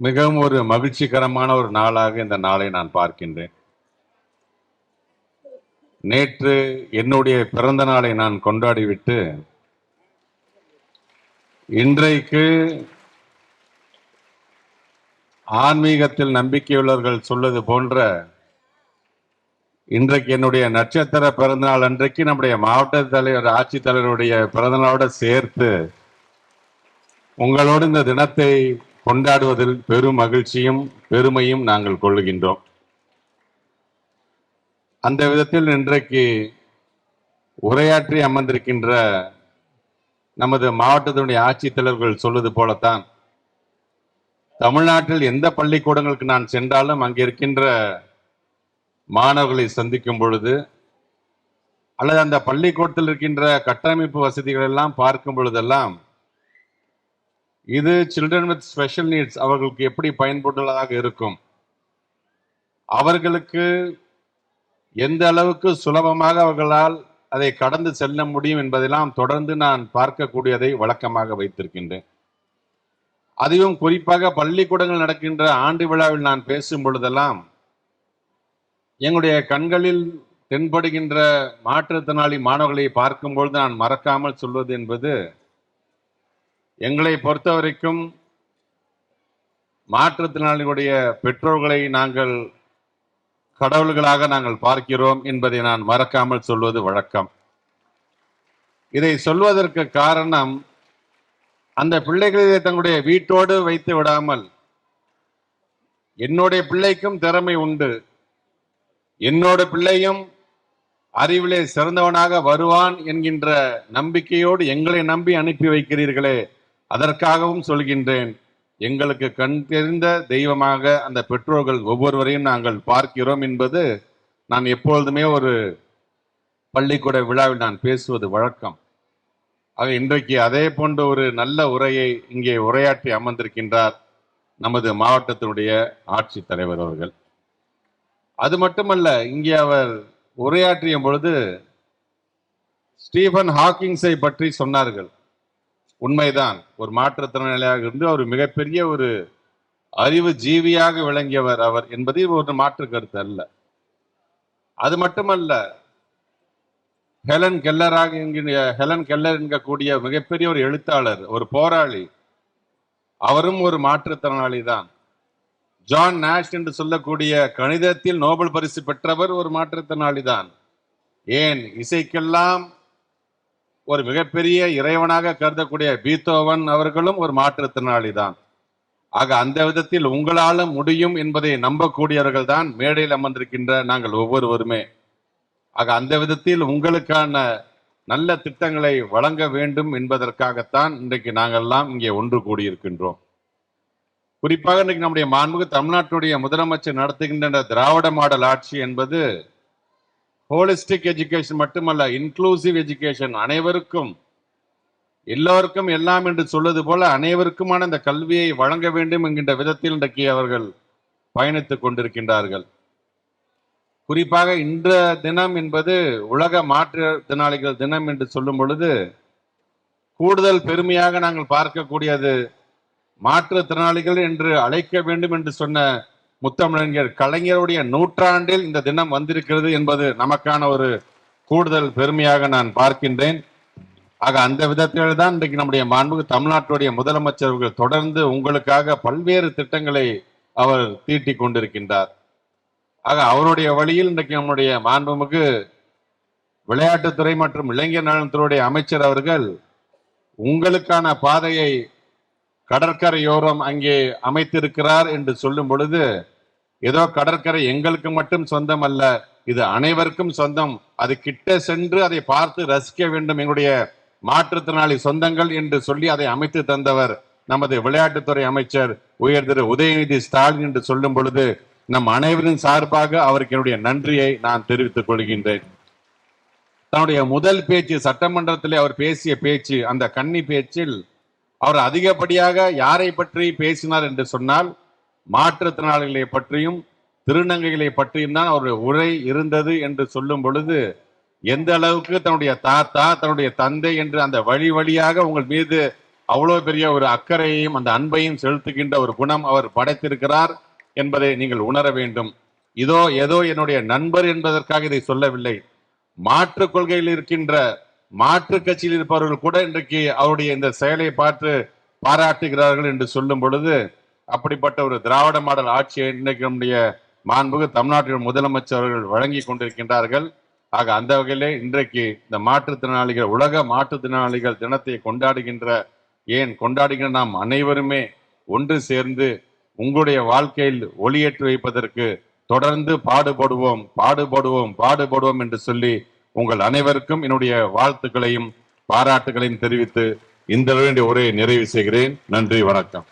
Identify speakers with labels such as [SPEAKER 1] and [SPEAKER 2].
[SPEAKER 1] மிகவும் ஒரு மகிழ்ச்சிகரமான ஒரு நாளாக இந்த நாளை நான் பார்க்கின்றேன். நேற்று என்னுடைய பிறந்த நாளை நான் கொண்டாடிவிட்டு இன்றைக்கு ஆன்மீகத்தில் நம்பிக்கையுள்ளவர்கள் சொல்வது போன்ற இன்றைக்கு என்னுடைய நட்சத்திர பிறந்தநாள் அன்றைக்கு நம்முடைய மாவட்ட தலைவர் ஆட்சித்தலைவருடைய பிறந்தநாளோட சேர்த்து உங்களோடு இந்த தினத்தை கொண்டாடுவதில் பெரும் மகிழ்ச்சியும் பெருமையும் நாங்கள் கொள்ளுகின்றோம். அந்த விதத்தில் இன்றைக்கு உரையாற்றி அமர்ந்திருக்கின்ற நமது மாவட்டத்தினுடைய ஆட்சித்தலைவர்கள் சொல்வது போலத்தான் தமிழ்நாட்டில் எந்த பள்ளிக்கூடங்களுக்கு நான் சென்றாலும் அங்கே இருக்கின்ற மாணவர்களை சந்திக்கும் பொழுது அல்லது அந்த பள்ளிக்கூடத்தில் இருக்கின்ற கட்டமைப்பு வசதிகள் எல்லாம் பார்க்கும் பொழுதெல்லாம் இது சில்ட்ரன் வித் ஸ்பெஷல் நீட்ஸ் அவர்களுக்கு எப்படி பயன்பட்டுள்ளதாக இருக்கும்? அவர்களுக்கு எந்த அளவுக்கு சுலபமாக அவர்களால் அதை கடந்து செல்ல முடியும் என்பதெல்லாம் தொடர்ந்து நான் பார்க்கக்கூடியதை வழக்கமாக வைத்திருக்கின்றேன். அதுவும் குறிப்பாக பள்ளிக்கூடங்கள் நடக்கின்ற ஆண்டு விழாவில் நான் பேசும் பொழுதெல்லாம் எங்களுடைய கண்களில் தென்படுகின்ற மாற்றுத்திறனாளி மாணவர்களை பார்க்கும்பொழுது நான் மறக்காமல் சொல்வது என்பது எங்களை பொறுத்த வரைக்கும் மாற்றுத்திறனாளிகளுடைய பெற்றோர்களை நாங்கள் கடவுள்களாக நாங்கள் பார்க்கிறோம் என்பதை நான் மறக்காமல் சொல்வது வழக்கம். இதை சொல்வதற்கு காரணம் அந்த பிள்ளைகளை தங்களுடைய வீட்டோடு வைத்து விடாமல் என்னுடைய பிள்ளைக்கும் திறமை உண்டு. என்னோட பிள்ளையும் அறிவிலே சிறந்தவனாக வருவான் என்கின்ற நம்பிக்கையோடு எங்களை நம்பி அனுப்பி வைக்கிறீர்களே அதற்காகவும் சொல்கின்றேன். எங்களுக்கு கண் தெரிந்த தெய்வமாக அந்த பெற்றோர்கள் ஒவ்வொருவரையும் நாங்கள் பார்க்கிறோம் என்பது நான் எப்பொழுதுமே ஒரு பள்ளிக்கூட விழாவில் நான் பேசுவது வழக்கம். ஆக இன்றைக்கு அதே போன்ற ஒரு நல்ல உரையை இங்கே உரையாற்றி அமர்ந்திருக்கின்றார் நமது மாவட்டத்தினுடைய ஆட்சித் தலைவர் அவர்கள். அது மட்டுமல்ல இங்கே அவர் உரையாற்றிய பொழுது ஸ்டீஃபன் ஹாக்கிங்ஸை பற்றி சொன்னார்கள். உண்மைதான். ஒரு மாற்றுத்திறனாளியாக இருந்து அவர் மிகப்பெரிய ஒரு அறிவு ஜீவியாக விளங்கியவர் அவர் என்பது ஒரு மாற்று கருத்து அல்ல. அது மட்டுமல்ல ஹெலன் கெல்லராக என்கிற ஹெலன் கெல்லர் என்கக்கூடிய மிகப்பெரிய ஒரு எழுத்தாளர் ஒரு போராளி அவரும் ஒரு மாற்றுத்திறனாளி தான் ஜான் நாஷ் என்று சொல்லக்கூடிய கணிதத்தில் நோபல் பரிசு பெற்றவர் ஒரு மாற்றுத்திறனாளி தான் ஏன்? இசைக்கெல்லாம் ஒரு மிகப்பெரிய இறைவனாக கருதக்கூடிய பீத்தோவன் அவர்களும் ஒரு மாற்றுத்திறனாளி தான் ஆக அந்த விதத்தில் உங்களாலும் முடியும் என்பதை நம்பக்கூடியவர்கள் தான் மேடையில் அமர்ந்திருக்கின்ற நாங்கள் ஒவ்வொருவருமே. ஆக அந்த விதத்தில் உங்களுக்கான நல்ல திட்டங்களை வழங்க வேண்டும் என்பதற்காகத்தான் இன்றைக்கு நாங்கள்லாம் இங்கே ஒன்று கூடியிருக்கின்றோம். குறிப்பாக இன்றைக்கு நம்முடைய மாண்புக்கு தமிழ்நாட்டுடைய முதலமைச்சர் நடத்துகின்ற திராவிட மாடல் ஆட்சி என்பது ஹோலிஸ்டிக் எஜுகேஷன் மட்டுமல்ல இன்க்ளூசிவ் எஜுகேஷன் அனைவருக்கும் எல்லோருக்கும் எல்லாம் என்று சொல்வது போல அனைவருக்குமான இந்த கல்வியை வழங்க வேண்டும் என்கின்ற விதத்தில் இன்றைக்கு அவர்கள் பயணித்துக் கொண்டிருக்கின்றார்கள். குறிப்பாக இன்ற தினம் என்பது உலக மாற்றுத்திறனாளிகள் தினம் என்று சொல்லும் பொழுது கூடுதல் பெருமையாக நாங்கள் பார்க்கக்கூடியது மாற்றுத்திறனாளிகள் என்று அழைக்க வேண்டும் என்று சொன்ன முத்தமிழறிஞர் கலைஞருடைய நூற்றாண்டில் இந்த தினம் வந்திருக்கிறது என்பது நமக்கான ஒரு கூடுதல் பெருமையாக நான் பார்க்கின்றேன். ஆக அந்த விதத்தில் தான் இன்றைக்கு நம்முடைய மாண்புக்கு தமிழ்நாட்டுடைய முதலமைச்சர்கள் தொடர்ந்து உங்களுக்காக பல்வேறு திட்டங்களை அவர் தீட்டிக் கொண்டிருக்கின்றார். ஆக அவருடைய வழியில் இன்றைக்கு நம்முடைய மாண்புமிகு விளையாட்டுத்துறை மற்றும் இளைஞர் நலத்துறையுடைய அமைச்சர் அவர்கள் உங்களுக்கான பாதையை கடற்கரையோரம் அங்கே அமைத்திருக்கிறார் என்று சொல்லும் பொழுது ஏதோ கடற்கரை எங்களுக்கு மட்டும் சொந்தம் அல்ல இது அனைவருக்கும் சொந்தம். அது கிட்ட சென்று அதை பார்த்து ரசிக்க வேண்டும். எங்களுடைய மாற்றுத்திறனாளி சொந்தங்கள் என்று சொல்லி அதை அமைத்து தந்தவர் நமது விளையாட்டுத்துறை அமைச்சர் உயர் திரு உதயநிதி ஸ்டாலின் என்று சொல்லும் பொழுது நம் அனைவரின் சார்பாக அவருக்கு என்னுடைய நன்றியை நான் தெரிவித்துக் கொள்கின்றேன். தன்னுடைய முதல் பேச்சு சட்டமன்றத்திலே அவர் பேசிய பேச்சு அந்த கன்னி பேச்சில் அவர் அதிகப்படியாக யாரை பற்றி பேசினார் என்று சொன்னால் மாற்றுத்திறனாளிகளை பற்றியும் திருநங்கைகளை பற்றியும் தான் அவருடைய உரை இருந்தது என்று சொல்லும் பொழுது எந்த அளவுக்கு தன்னுடைய தாத்தா தன்னுடைய தந்தை என்று அந்த வழி வழியாக உங்கள் மீது அவ்வளோ பெரிய ஒரு அக்கறையையும் அந்த அன்பையும் செலுத்துகின்ற ஒரு குணம் அவர் படைத்திருக்கிறார் என்பதை நீங்கள் உணர வேண்டும். இதோ ஏதோ என்னுடைய நண்பர் என்பதற்காக இதை சொல்லவில்லை. மாற்று கொள்கையில் இருக்கின்ற மாற்று கட்சியில் இருப்பவர்கள் கூட இன்றைக்கு அவருடைய இந்த செயலை பார்த்து பாராட்டுகிறார்கள் என்று சொல்லும் பொழுது அப்படிப்பட்ட ஒரு திராவிட மாடல் ஆட்சியை இன்றைக்கு நம்முடைய மாண்புகு தமிழ்நாட்டின் முதலமைச்சர்கள் வழங்கி கொண்டிருக்கின்றார்கள். ஆக அந்த வகையிலே இன்றைக்கு இந்த மாற்றுத்திறனாளிகள் உலக மாற்றுத்திறனாளிகள் தினத்தை கொண்டாடுகின்ற ஏன் கொண்டாடுகின்ற நாம் அனைவருமே ஒன்று சேர்ந்து உங்களுடைய வாழ்க்கையில் ஒளியேற்றி வைப்பதற்கு தொடர்ந்து பாடுபடுவோம் பாடுபடுவோம் பாடுபடுவோம் என்று சொல்லி உங்கள் அனைவருக்கும் என்னுடைய வாழ்த்துக்களையும் பாராட்டுகளையும் தெரிவித்து இந்த உரையை நிறைவு செய்கிறேன். நன்றி வணக்கம்.